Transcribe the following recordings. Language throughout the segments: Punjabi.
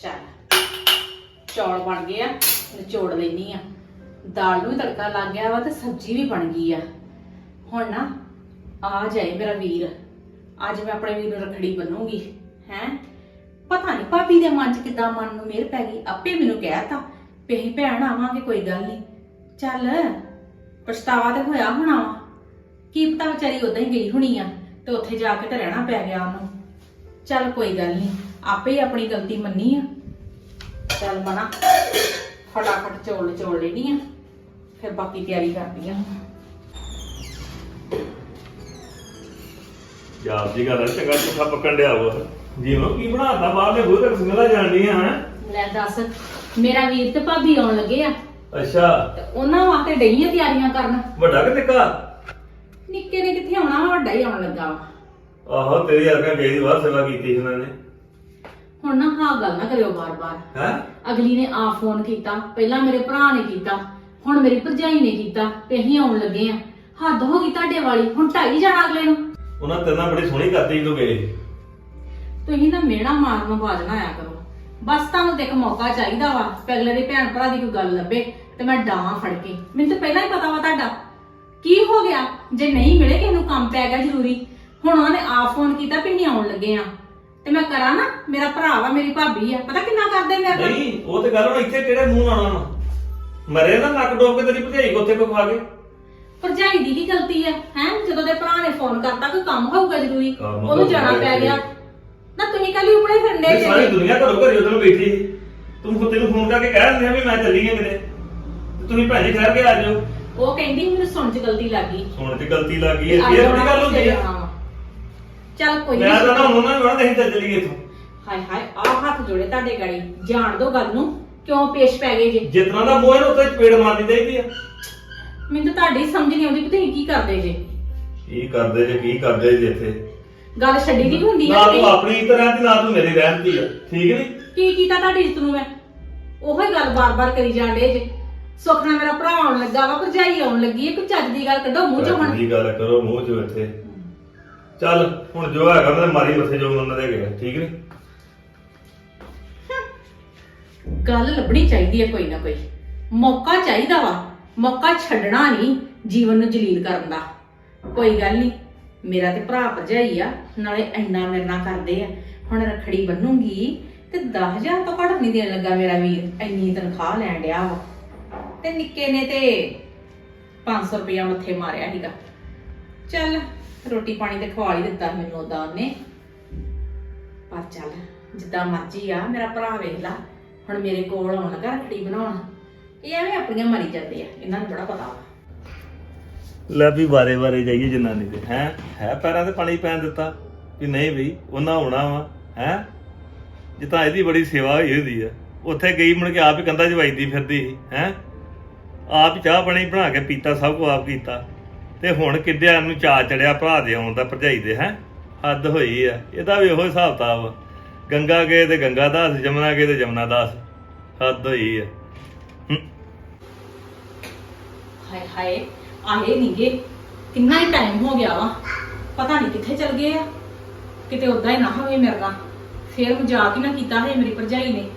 ਚੱਲ। ਚੌਲ ਬਣ ਗਏ ਆ, ਨਿਚੋੜ ਲੈਣੀ ਆ। ਦਾਲ ਨੂੰ ਵੀ ਤੜਕਾ ਲੱਗ ਗਿਆ ਵਾ ਤੇ ਸਬਜ਼ੀ ਵੀ ਬਣ ਗਈ ਆ। ਹੁਣ ਨਾ ਆ ਜਾਏ ਮੇਰਾ ਵੀਰ। ਅੱਜ ਮੈਂ ਆਪਣੇ ਵੀਰ ਨੂੰ ਰੱਖੜੀ ਬੰਨੂੰਗੀ ਹੈ? ਪਤਾ ਨਹੀਂ ਭਾਬੀ ਦੇ ਮਨ 'ਚ ਕਿੱਦਾਂ ਮਨ ਨੂੰ ਮਿਹਰ ਪੈ ਗਈ, ਆਪੇ ਮੈਨੂੰ ਕਹਿਤਾ ਵੀ ਅਸੀਂ ਭੈਣ ਆਵਾਂਗੇ, ਕੋਈ ਗੱਲ ਨਹੀਂ ਚੱਲ, ਪਛਤਾਵਾ ਤੇ ਹੋਇਆ ਹੋਣਾ ਵਾ। ਕੀ ਪਤਾ ਵਿਚਾਰੀ ਉਦਾਂ ਹੀ ਗਈ ਹੋਣੀ ਆ ਤੇ ਉੱਥੇ ਜਾ ਕੇ ਤਾਂ ਰਹਿਣਾ ਪੈ ਗਿਆ ਉਹਨੂੰ। ਚੱਲ ਕੋਈ ਗੱਲ ਨਹੀਂ ਆਪੇ ਹੀ ਆਪਣੀ ਗਲਤੀ ਮੰਨੀ ਆ। ਚੱਲ ਮਨਾ ਫਟਾਫਟ ਚੋਲ ਚੋਲ ਲੈਣੀ ਆ ਫਿਰ ਬਾਕੀ ਤਿਆਰੀ ਕਰਦੀ ਆ। ਯਾਰ ਦੀ ਗੱਲ ਹੈ ਚੰਗਾ ਚੁੱਕਾ ਪੱਕਣ ਡਿਆ ਵਾ। ਜਿਵੇਂ ਕੀ ਬਣਾਤਾ ਬਾਹਰਲੇ ਬੂਹੇ ਤੱਕ ਸਮਝਾ ਜਾਂਦੀ ਆ ਹੈ? ਲੈ ਦੱਸ ਮੇਰਾ ਵੀਰ ਤੇ ਭਾਬੀ ਆਉਣ ਲੱਗੇ ਆ। ਅੱਛਾ। ਤੇ ਉਹਨਾਂ ਵਾਸਤੇ ਡਈਆਂ ਤਿਆਰੀਆਂ ਕਰਨ। ਵੱਡਾ ਕਿ ਨਿੱਕਾ? ਨਿੱਕੇ ਨੇ ਕਿੱਥੇ ਆਉਣਾ ਵਾ, ਵੱਡਾ ਹੀ ਆਉਣ ਲੱਗਾ ਵਾ। ਆਹੋ ਤੇਰੀ ਅਰਕਾਂ ਗਈ ਦੀ ਬਾਹਰ ਸੇਵਾ ਕੀਤੀ ਸੀ ਉਹਨਾਂ ਨੇ। ਹੁਣ ਨਾ ਹਾਂ ਗੱਲ ਨਾ ਕਰਿਓ ਬਾਰ-ਬਾਰ। ਹੈ? ਅਗਲੀ ਨੇ ਆ ਫੋਨ ਕੀਤਾ ਪਹਿਲਾਂ ਮੇਰੇ ਭਰਾ ਨੇ ਕੀਤਾ ਹੁਣ ਮੇਰੀ ਭਰਜਾਈ ਨੇ ਕੀਤਾ ਤੇ ਅਸੀਂ ਆਉਣ ਲੱਗੇ ਆ। ਹੱਦ ਹੋ ਗਈ ਤੁਹਾਡੇ ਵਾਲੀ ਹੁਣ ਢਾਈ ਜਾਣਾ ਅਗਲੇ ਨੂੰ। ਉਹਨਾਂ ਤੇਰੇ ਨਾਲ ਬੜੀ ਸੋਹਣੀ ਕਰਦੀ ਜਦੋਂ ਗਏ ਤੁਸੀਂ ਨਾ ਮਿਹਣਾ ਮਾਰਨ ਬਾਜ ਨਾ ਆਇਆ ਕਰੋ। ਬਸ ਤੁਹਾਨੂੰ ਤੇ ਇੱਕ ਮੌਕਾ ਚਾਹੀਦਾ ਵਾ ਕਿ ਅਗਲੇ ਦੇ ਭੈਣ ਭਰਾ ਦੀ ਕੋਈ ਗੱਲ ਲੱਭੇ ਤੇ ਮੈਂ ਡਾਵਾਂ ਫੜ ਕੇ। ਮੈਨੂੰ ਤਾਂ ਪਹਿਲਾਂ ਹੀ ਪਤਾ ਵਾ ਤੁਹਾਡਾ। ਕੀ ਹੋ ਗਿਆ? ਜੇ ਨਹੀਂ ਮਿਲੇ ਕਿਸੇ ਨੂੰ ਕੰਮ ਪੈ ਗਿਆ ਜ਼ਰੂਰੀ। ਹੁਣ ਉਹਨਾਂ ਨੇ ਆ ਫੋਨ ਕੀਤਾ ਵੀ ਨਹੀਂ ਆਉਣ ਲੱਗੇ ਆ। ਤੇ ਮੈਂ ਕਰਾਂ ਨਾ ਮੇਰਾ ਭਰਾ ਵਾ ਮੇਰੀ ਭਾਬੀ ਆ। ਪਤਾ ਕਿੰਨਾ ਕਰਦੇ ਮੇਰੇ ਨਾਲ? ਨਹੀਂ ਉਹ ਤੇ ਗੱਲ ਹੁਣ ਇੱਥੇ ਕਿਹੜੇ ਮੂੰਹ ਨਾਲ ਆਉਣਾ ਮਰੇ ਨਾ ਨੱਕ ਡੋਬ ਕੇ ਤੇਰੀ ਭਜਾਈ ਕੋਥੇ ਕੋ ਖਾ ਕੇ। ਭਰਜਾਈ ਦੀ ਕੀ ਗਲਤੀ ਹੈ ਹੈ? ਜਦੋਂ ਦੇ ਭਰਾ ਨੇ ਫੋਨ ਕਰਤਾ ਕੋਈ ਕੰਮ ਹੋਊਗਾ ਜ਼ਰੂਰੀ ਕੰਮ ਉਹਨੂੰ ਜਾਣਾ ਹੋਊਗਾ ਪੈ ਗਿਆ। ਨਾ ਤੁਸੀਂ ਕੱਲ ਉਪੜੇ ਫਿਰਨੇ ਇਹ ਸਾਰੀ ਜੇ। ਦੁਨੀਆ ਘਰੋਂ ਘਰੀ ਉਧਰੋਂ ਬੈਠੀ। ਸੀ। ਤੂੰ ਖੁਦ ਤੈਨੂੰ ਫੋਨ ਕਰਕੇ ਕਹਿ ਦਿੰਦੇ ਆ ਵੀ ਮੈਂ ਚੱਲੀ ਆ ਕਿਤੇ। ਤੇ ਤੁਸੀਂ ਭੈਣ ਜੀ ਠਹਿਰ ਕੇ ਆ ਜਾਓ ਉਹ ਕਹਿੰਦੀ ਮੈਨੂੰ ਸੁਣ ਚ ਗਲਤੀ ਲੱਗ ਗਈ। ਸੁਣ ਤੇ ਗਲਤੀ ਲੱਗ ਗਈ ਇਹ ਇਹ ਥੋੜੀ ਗੱਲ ਹੁੰਦੀ ਆ। ਚੱਲ ਕੋਈ ਮੈਂ ਤਾਂ ਨਹੀਂ ਨਾ ਉਹਨਾਂ ਨੂੰ ਬੜਾ ਨਹੀਂ ਚੱਲ ਇੱਥੋਂ। ਹਾਏ ਹਾਏ ਆਹ ਹੱਥ ਜੋੜੇ ਤੁਹਾਡੇ ਗਾੜੀ। ਜਾਣ ਦੋ ਗੱਲ ਨੂੰ ਕਿਉਂ ਪੇਸ਼ ਪੈ ਗਏ ਜੇ? ਜਿਤਨਾ ਦਾ ਮੋਹ ਹੈ ਨਾ ਉੱਤੇ ਚਪੇੜ ਮਾਰਨੀ ਚਾਹੀਦੀ ਆ। ਮੈਨੂੰ ਤਾਂ ਤੁਹਾਡੀ ਸਮਝ ਨਹੀਂ ਆਉਂਦੀ ਕਿ ਤੁਸੀਂ ਕੀ ਕਰਦੇ ਜੇ। ਕੀ ਕਰਦੇ ਜੇ ਕੀ ਕਰਦੇ ਜੇ ਇੱਥੇ? ਗੱਲ ਛੱਡੀ ਦੀ ਹੁੰਦੀ ਨਾ ਹੈ ਤੂੰ ਆਪਣੀ ਇੱਜ਼ਤ ਰਹਿੰਦੀ ਨਾ ਤੂੰ ਮੇਰੀ ਰਹਿੰਦੀ ਆ। ਠੀਕ ਨਹੀਂ ਕੀ ਕੀਤਾ ਤੁਹਾਡੀ ਇੱਜ਼ਤ ਨੂੰ ਮੈਂ? ਉਹੋ ਹੀ ਗੱਲ ਬਾਰ-ਬਾਰ ਕਰੀ ਜਾਂਦੇ ਜੇ। ਸੁੱਖ ਨਾਲ ਮੇਰਾ ਭਰਾ ਆਉਣ ਲੱਗਾ ਵਾ ਭਰਜਾਈ ਆਉਣ ਲੱਗੀ ਹੈ ਕੋਈ ਚੱਜ ਦੀ ਗੱਲ ਕੱਢੋ ਮੂੰਹ ਚੋਂ ਹੁਣ। ਦੀ ਗੱਲ ਕਰੋ ਮੂੰਹ ਚੋਂ ਇੱਥੇ। ਚੱਲ, ਹੁਣ ਜੋ ਹੈਗਾ ਮੈਂ ਮਾਰੀ ਮੱਥੇ ਜੋ ਉਹਨਾਂ ਦੇ ਠੀਕ ਨਹੀਂ ਗੱਲ ਲੱਭਣੀ ਚਾਹੀਦੀ ਹੈ ਕੋਈ ਨਾ ਕੋਈ। ਮੌਕਾ ਚਾਹੀਦਾ ਵਾ, ਮੌਕਾ ਛੱਡਣਾ ਨਹੀਂ ਜੀਵਨ ਨੂੰ ਜਲੀਲ ਕਰਨ ਦਾ। ਕੋਈ ਗੱਲ ਨਹੀਂ ਮੇਰਾ ਤੇ ਭਰਾ ਭਰਜਾਈ ਆ, ਨਾਲੇ ਇੰਨਾ ਮੇਰੇ ਨਾਲ ਕਰਦੇ ਆ। ਹੁਣ ਰਖੜੀ ਬੰਨੂਗੀ ਤੇ 10000 ਤੋਂ ਘੱਟ ਨਹੀਂ ਦੇਣ ਲੱਗਾ ਮੇਰਾ ਵੀਰ, ਇੰਨੀ ਤਨਖਾਹ ਲੈਣ ਡਿਆ ਵਾ। ਤੇ ਨਿੱਕੇ ਨੇ ਤੇ 500 ਰੁਪਇਆ ਮੱਥੇ ਮਾਰਿਆ ਸੀਗਾ। ਚੱਲ ਰੋਟੀ ਪਾਣੀ ਤੇ ਖਵਾ ਹੀ ਦਿੱਤਾ ਮੈਨੂੰ ਉਦਾਂ ਉਹਨੇ। ਪਰ ਚੱਲ, ਜਿੱਦਾਂ ਮਰਜ਼ੀ ਆ, ਮੇਰਾ ਭਰਾ ਵੇਖ ਲਾ। ਹੁਣ ਮੇਰੇ ਕੋਲ ਆਉਣ ਲੱਗਾ ਰਖੜੀ ਬਣਾਉਣ। ਇਹ ਐਵੇਂ ਆਪਣੀਆਂ ਮਰੀ ਜਾਂਦੇ ਆ, ਇਹਨਾਂ ਨੂੰ ਬੜਾ ਪਤਾ ਵਾ। ਲੈ ਵੀ ਬਾਰੇ ਬਾਰੇ ਜਾਈਏ ਜਨਾਨੀ ਦੇ। ਹੈ? ਹੈ ਪੈਰਾਂ ਤੇ ਪਾਣੀ ਪੈਣ ਦਿੱਤਾ? ਵੀ ਨਹੀਂ ਬਈ, ਉਹਨਾਂ ਆਉਣਾ ਵਾ। ਹੈ? ਜਿੱਦਾਂ ਇਹਦੀ ਬੜੀ ਸੇਵਾ ਹੋਈ ਹੁੰਦੀ ਆ। ਉੱਥੇ ਗਈ ਮੁੜ ਕੇ ਆਪ ਹੀ ਕੰਧਾ ਜਵਾਈਦੀ ਫਿਰਦੀ ਹੈ? ਆਪ ਹੀ ਚਾਹ ਪਾਣੀ ਬਣਾ ਕੇ ਪੀਤਾ, ਸਭ ਕੁਝ ਆਪ ਕੀਤਾ। ਤੇ ਹੁਣ ਕਿੱਦਿਆਂ ਨੂੰ ਚਾਅ ਚੜਿਆ ਭਰਾ ਦੇ ਆਉਣ ਦਾ ਭਰਜਾਈ ਦੇ, ਹੈ? ਹੱਦ ਹੋਈ ਆ। ਇਹਦਾ ਵੀ ਉਹੋ ਹਿਸਾਬ ਕਿਤਾਬ ਗੰਗਾ ਗਏ ਤੇ ਗੰਗਾ ਦਾਸ, ਜਮਨਾ ਗਏ ਤੇ ਜਮਨਾ ਦਾਸ। ਹੱਦ ਹੋਈ ਆ। ਹਾਏ ਹਾਏ, ਆਏ ਨਹੀਂਗੇ ਕਿੰਨਾ ਹੀ ਟਾਈਮ ਹੋ ਗਿਆ ਵਾ। ਪਤਾ ਨਹੀਂ ਕਿੱਥੇ ਚਲ ਗਏ ਆ। ਕਿਤੇ ਉਦਾਂ ਹੀ ਨਾ ਹੋਵੇ ਮੇਰੇ ਨਾਲ। ਫੇਰ ਮਜ਼ਾਕ ਹੀ ਨਾ ਕੀਤਾ ਹੈ ਮੇਰੀ ਭਰਜਾਈ ਨੇ।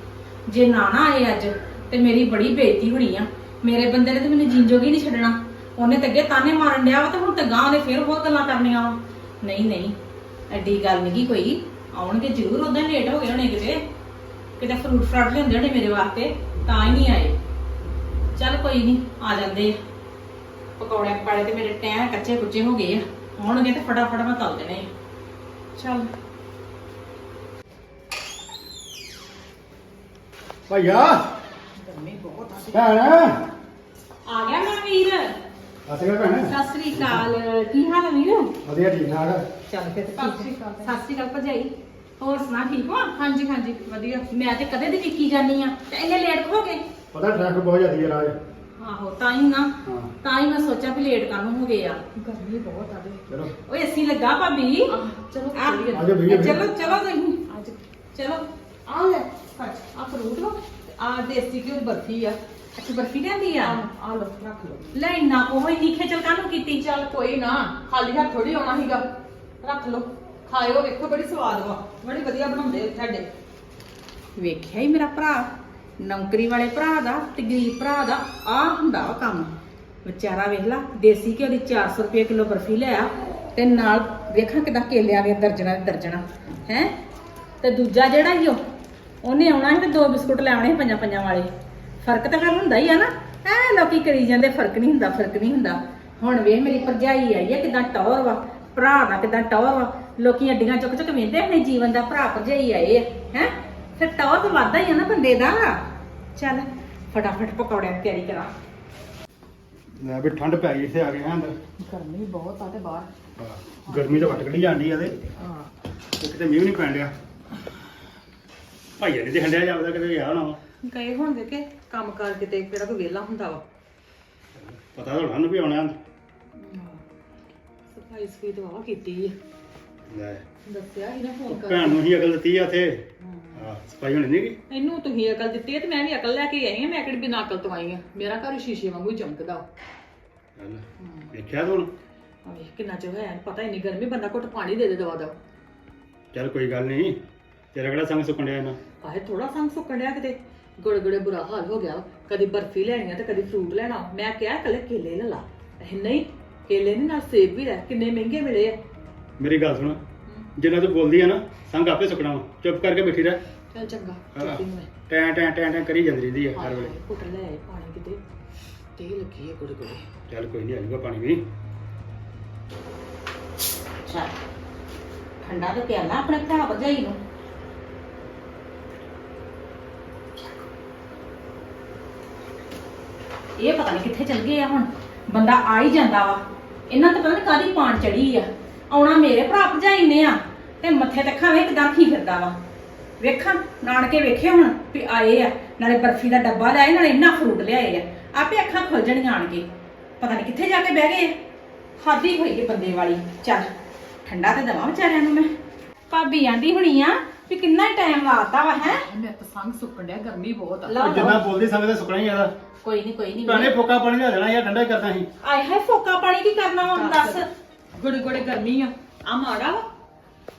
ਜੇ ਨਾ ਨਾ ਆਏ ਅੱਜ, ਤੇ ਮੇਰੀ ਬੜੀ ਬੇਇੱਜ਼ਤੀ ਹੋਣੀ ਆ। ਮੇਰੇ ਬੰਦੇ ਨੇ ਤੇ ਮੈਨੂੰ ਜੀਣ ਜੋਗੀ ਨਹੀਂ ਛੱਡਣਾ। ਉਹਨੇ ਤੇ ਅੱਗੇ ਤਾਨੇ ਮਾਰਨ ਡਿਆ ਵਾ ਤੇ ਹੁਣ ਤੇ ਗਾਂ ਉਹਨੇ ਫੇਰ ਬਹੁਤ ਗੱਲਾਂ ਕਰਨੀਆਂ ਵਾ। ਨਹੀਂ ਨਹੀਂ ਐਡੀ ਗੱਲ ਨਹੀਂ ਕੋਈ। ਆਉਣਗੇ ਜ਼ਰੂਰ ਉਦਾਂ ਲੇਟ ਹੋ ਗਏ ਹੋਣੇ ਕਿਤੇ। ਕਿਤੇ ਫਰੂਟ ਫਰਾਟ ਲਿਆਉਂਦੇ ਹੋਣੇ ਮੇਰੇ ਵਾਸਤੇ ਤਾਂ ਹੀ ਨਹੀਂ ਆਏ। ਚੱਲ ਕੋਈ ਨਹੀਂ ਆ ਜਾਂਦੇ ਆ। ਪਕੌੜੇ ਪਕਾੜੇ ਤੇ ਮੇਰੇ ਟੈਂ ਕੱਚੇ ਕੁੱਚੇ ਹੋ ਗਏ ਆ। ਆਉਣਗੇ ਤੇ ਫਟਾਫਟ ਮੈਂ ਤਲ ਦੇਣੇ ਆ। ਚੱਲ। ਭਈਆ। ਗਰਮੀ ਬਹੁਤ ਆ। ਭੈਣ। ਆ ਗਿਆ ਮੇਰਾ ਵੀਰ। ਅਸਲ ਭੈਣ। ਸਤਿ ਸ੍ਰੀ ਅਕਾਲ। ਕੀ ਹਾਲ ਹੈ ਵੀਰ? ਵਧੀਆ ਠੀਕ ਠਾਕ? ਚੱਲ ਫਿਰ ਤੇ ਠੀਕ ਹੈ। ਸਤਿ ਸ੍ਰੀ ਅਕਾਲ ਭਜਾਈ ਹੋਰ ਸੁਣਾ ਠੀਕ ਹੋ? ਹਾਂਜੀ ਹਾਂਜੀ ਵਧੀਆ। ਮੈਂ ਤੇ ਕਦੇ ਦੀ ਵਿਕੀ ਜਾਨੀ ਆ। ਤੇ ਇੰਨੇ ਲੇਟ ਹੋ ਗਏ ਪਤਾ ਟ੍ਰੈਫਿਕ ਬਹੁਤ ਜ਼ਿਆਦਾ ਹੈ ਰਾਜ। ਆਹੋ ਤਾਂ ਹੀ ਨਾ। ਹਾਂ। ਤਾਂ ਹੀ ਮੈਂ ਸੋਚਿਆ ਵੀ ਲੇਟ ਕਾਹਨੂੰ ਹੋ ਗਏ ਆ। ਗਰਮੀ ਬਹੁਤ ਆ ਦੇ ਚਲੋ। ਓਏ ਏਸੀ ਲੱਗਾ ਭਾਬੀ। ਚਲੋ ਆ, ਚੱਲੀਏ। ਆਜੋ ਭਈਆ ਚਲੋ ਚਲੋ ਤੁਸੀਂ। ਅੱਜ ਚਲੋ। ਆ ਲੈ ਆ ਫਰੂਟ ਲੋ ਆ ਦੇਸੀ ਘਿਓ ਦੀ ਬਰਫੀ ਆ। ਅੱਛਾ ਬਰਫੀ ਲਿਆਂਦੀ ਆ? ਆ ਲੋ ਰੱਖ ਲੋ ਲੈ ਇੰਨਾ ਕੋਹ ਇੰਨੀ ਖੇਚਲ ਕਾਹਨੂੰ ਕੀਤੀ? ਚੱਲ ਕੋਈ ਨਾ ਖਾਲੀ ਹੱਥ ਥੋੜੀ ਆਉਣਾ ਸੀਗਾ। ਰੱਖ ਲੋ ਖਾਇਓ ਵੇਖੋ ਬੜੀ ਸਵਾਦ ਵਾ। ਬੜੀ ਵਧੀਆ ਬਣਾਉਂਦੇ ਤੁਹਾਡੇ ਵੇਖਿਆ ਹੀ ਮੇਰਾ ਭਰਾ। ਨੌਕਰੀ ਵਾਲੇ ਭਰਾ ਦਾ ਤੇ ਗਰੀਬ ਭਰਾ ਦਾ। ਆ ਹੁੰਦਾ ਵਾ ਕੰਮ। ਵਿਚਾਰਾ ਵੇਖ ਲਾ ਦੇਸੀ ਘਿਓ ਦੀ 400 ਰੁਪਏ ਕਿਲੋ ਬਰਫੀ ਲਿਆ ਤੇ ਨਾਲ ਵੇਖਾਂ ਕਿਦਾਂ ਕੇਲਿਆਂ ਦੇ ਦਰਜਣਾ ਦੇ ਦਰਜਣਾ ਹੈ? ਤੇ ਦੂਜਾ ਜਿਹੜਾ ਹੀ ਉਹ ਉਹਨੇ ਆਉਣਾ ਸੀ ਤੇ ਦੋ ਬਿਸਕੁਟ ਲੈ ਆਉਣੇ ਸੀ ਪੰਜਾਂ ਪੰਜਾਂ ਵਾਲੇ। ਫ਼ਰਕ ਤਾਂ ਫਿਰ ਹੁੰਦਾ ਹੀ ਆ ਨਾ। ਐ ਲੋਕੀ ਕਰੀ ਜਾਂਦੇ ਫ਼ਰਕ ਨਹੀਂ ਹੁੰਦਾ ਫ਼ਰਕ ਨਹੀਂ ਹੁੰਦਾ। ਹੁਣ ਵੇਖ ਮੇਰੀ ਭਰਜਾਈ ਆਈ ਹੈ ਕਿਦਾਂ ਟੌਰ ਵਾ। ਭਰਾ ਦਾ ਕਿਦਾਂ ਟੌਰ ਵਾ। ਲੋਕੀ ਅੱਡੀਆਂ ਚੁੱਕ ਚੁੱਕ ਵੇਂਦੇ ਆਪਣੇ ਜੀਵਨ ਦਾ ਭਰਾ ਭਰਜਾਈ ਆਏ ਆ ਹੈ। ਫਿਰ ਟੌਰ ਤਾਂ ਵੱਧਦਾ ਹੀ ਆ ਨਾ ਬੰਦੇ ਦਾ। ਚੱਲ ਫਟਾਫਟ ਪਕੌੜਿਆਂ ਦੀ ਤਿਆਰੀ ਕਰਾਂ। ਲੈ ਵੀ ਠੰਡ ਪੈ ਗਈ ਇੱਥੇ ਆ ਗਏ ਹਾਂ ਅੰਦਰ। ਗਰਮੀ ਬਹੁਤ ਆ ਤੇ ਬਾਹਰ। ਹਾਂ, ਗਰਮੀ ਤਾਂ ਵੱਟ ਕੱਢੀ ਜਾਂਦੀ ਆ ਤੇ। ਹਾਂ। ਤੇ ਕਿਤੇ ਮੀਂਹ ਨਹੀਂ ਪੈਣ ਡਿਆ। ਭਾਈਆ ਨੇ ਦੇਖਣ ਡਿਆ ਜਾਪਦਾ ਕਿਤੇ ਗਿਆ ਹੋਣਾ ਵਾ। ਗਏ ਹੋਣਗੇ ਕਿ? ਕੰਮ ਕਰ ਕਿਤੇ ਕਿਹੜਾ ਕੋਈ ਵਿਹਲਾ ਹੁੰਦਾ ਵਾ। ਪਤਾ ਤਾਂ ਸਾਨੂੰ ਵੀ ਆਉਣਾ ਸਫ਼ਾਈ ਸਫ਼ਾਈ ਤਾਂ ਵਾਵਾ ਕੀਤੀ ਹੈ ਲੈ। ਦੱਸਿਆ ਸੀ ਨਾ ਫੋਨ ਕਰ ਭੈਣ ਨੂੰ ਹੀ ਅਕਲ ਦਿੱਤੀ ਆ ਉੱਥੇ। ਹਾਂ। ਸਫ਼ਾਈ ਹੋਣੀ ਨਹੀਂ ਗੀ ਇਹਨੂੰ ਤੁਸੀਂ ਅਕਲ ਦਿੱਤੀ ਹੈ ਤੇ ਮੈਂ ਵੀ ਅਕਲ ਲੈ ਕੇ ਆਈ ਹਾਂ ਮੈਂ ਕਿਹੜੀ ਬਿਨਾਂ ਅਕਲ ਤੋਂ ਆਈ ਹਾਂ ਮੇਰਾ ਘਰ ਸ਼ੀਸ਼ੇ ਵਾਂਗੂ ਚਮਕਦਾ। ਦੇਖਿਆ ਤੂੰ ਆ ਵੇਖ ਕਿੰਨਾ ਚਿਰ ਹੋਇਆ ਪਤਾ ਹੀ ਨਹੀਂ ਗਰਮੀ ਬੰਦਾ ਘੁੱਟ ਪਾਣੀ ਦੇ ਦੇ ਦਵਾ ਦਾ ਚੱਲ ਕੋਈ ਗੱਲ ਨਹੀਂ ਤੇਰਾ ਕਿਹੜਾ ਸੰਗ ਸੁੱਕਣ ਡਿਆ ਇਹਨਾਂ ਆਏ ਥੋੜਾ ਸੰਗ ਸੁੱਕਣ ਡਿਆ ਕਿਤੇ। ਗੁੜ ਗੁੜੇ ਬੁਰਾ ਹਾਲ ਹੋ ਗਿਆ। ਕਦੀ ਬਰਫੀ ਲੈਣੀ ਆ ਤੇ ਕਦੀ ਫਰੂਟ ਲੈਣਾ। ਮੈਂ ਕਿਹਾ ਕੱਲੇ ਕੇਲੇ ਲੈ ਲਾ। ਇਹ ਨਹੀਂ ਕੇਲੇ ਨਹੀਂ ਨਾਲ ਸੇਬ ਵੀ ਲੈ ਕਿੰਨੇ ਮਹਿੰਗੇ ਮਿਲੇ ਆ। ਮੇਰੀ ਗੱਲ ਸੁਣ ਜਿੰਨਾ ਤੂੰ ਬੋਲਦੀ ਆ ਨਾ ਸੰਗ ਆਪੇ ਸੁੱਕਣਾ ਵਾ। ਚੁੱਪ ਕਰਕੇ ਬੈਠੀ ਰਹਿ। ਚੱਲ ਚੰਗਾ ਹਾਂ। ਚੁੱਪੀ ਨੂੰ ਮੈਂ ਟੈਂ ਟੈਂ ਟੈਂ ਟੈਂ ਕਰੀ ਜਾਂਦੀ ਰਹਿੰਦੀ ਆ ਹਰ ਵੇਲੇ। ਘੁੱਟ ਲੈ ਆਏ ਪਾਣੀ ਕਿਤੇ। ਤੇ ਲੱਗੀ ਆ ਗੁੜ ਗੁੜੇ ਚੱਲ ਕੋਈ ਨਹੀਂ ਆਜੂਗਾ ਪਾਣੀ ਵੀ। ਚੱਲ ਠੰਡਾ ਤੇ ਪਿਆਲਾ ਆਪਣੇ ਭਰਾ ਭਰਜਾਈ ਨੂੰ। ਇਹ ਪਤਾ ਨਹੀਂ ਕਿੱਥੇ ਚਲ ਗਏ ਆ ਹੁਣ। ਬੰਦਾ ਆ ਹੀ ਜਾਂਦਾ ਵਾ। ਇਹਨਾਂ ਤੇ ਪਤਾ ਨਹੀਂ ਕਾਦੀ ਪਾਣ ਚੜੀ ਆ। ਆਉਣਾ ਮੇਰੇ ਭਰਾ ਭਜਾਈ ਨੇ ਆ ਤੇ ਮੱਥੇ ਤੇ ਖਾਵੇ ਕਿਦਾਂ ਖੀ ਫਿਰਦਾ ਵਾ। ਵੇਖਾਂ, ਨਾਨਕੇ ਵੇਖੇ ਹੁਣ ਵੀ ਆਏ ਆ। ਨਾਲੇ ਬਰਫੀ ਦਾ ਡੱਬਾ ਲਿਆਏ ਨਾਲੇ ਇੰਨਾ ਫਰੂਟ ਲਿਆਏ ਆ। ਆਪੇ ਅੱਖਾਂ ਖੁੱਲ ਜਾਣੀਆਂ ਆਣ ਕੇ। ਪਤਾ ਨਹੀਂ ਕਿੱਥੇ ਜਾ ਕੇ ਬਹਿ ਗਏ ਆ। ਖਾਦੀ ਹੋਈ ਹੈ ਬੰਦੇ ਵਾਲੀ। ਚੱਲ, ਠੰਡਾ ਤੇ ਦਵਾ ਵਿਚਾਰਿਆਂ ਨੂੰ ਮੈਂ। ਭਾਬੀ ਆਂਦੀ ਹੁਣੀ ਆ ਵੀ ਕਿੰਨਾ ਟਾਈਮ ਲਾਤਾ ਵਾ ਹੈ? ਮੈਂ ਤਾਂ ਸੰਗ ਸੁੱਕਣ ਡਿਆ ਗਰਮੀ ਬਹੁਤ ਆ। ਲਓ ਜਿੰਨਾ ਲਓ। ਬੋਲਦੀ ਸੰਗ ਤਾਂ ਸੁੱਕਣਾ ਹੀ ਆਦਾ ਕੋਈ ਨਹੀਂ ਕੋਈ ਨਹੀਂ ਭੈਣੇ ਫੋਕਾ ਪਾਣੀ ਲਿਆ ਦੇਣਾ ਯਾਰ ਠੰਡਾ ਹੀ ਕਰਦਾ ਸੀ। ਆਏ ਹੈ ਫੋਕਾ ਪਾਣੀ ਕੀ ਕਰਨਾ ਹੁਣ ਦੱਸ। ਗੁੜੇ ਗੁੜੇ ਗਰਮੀ ਆ। ਆ ਮਾੜਾ ਵਾ।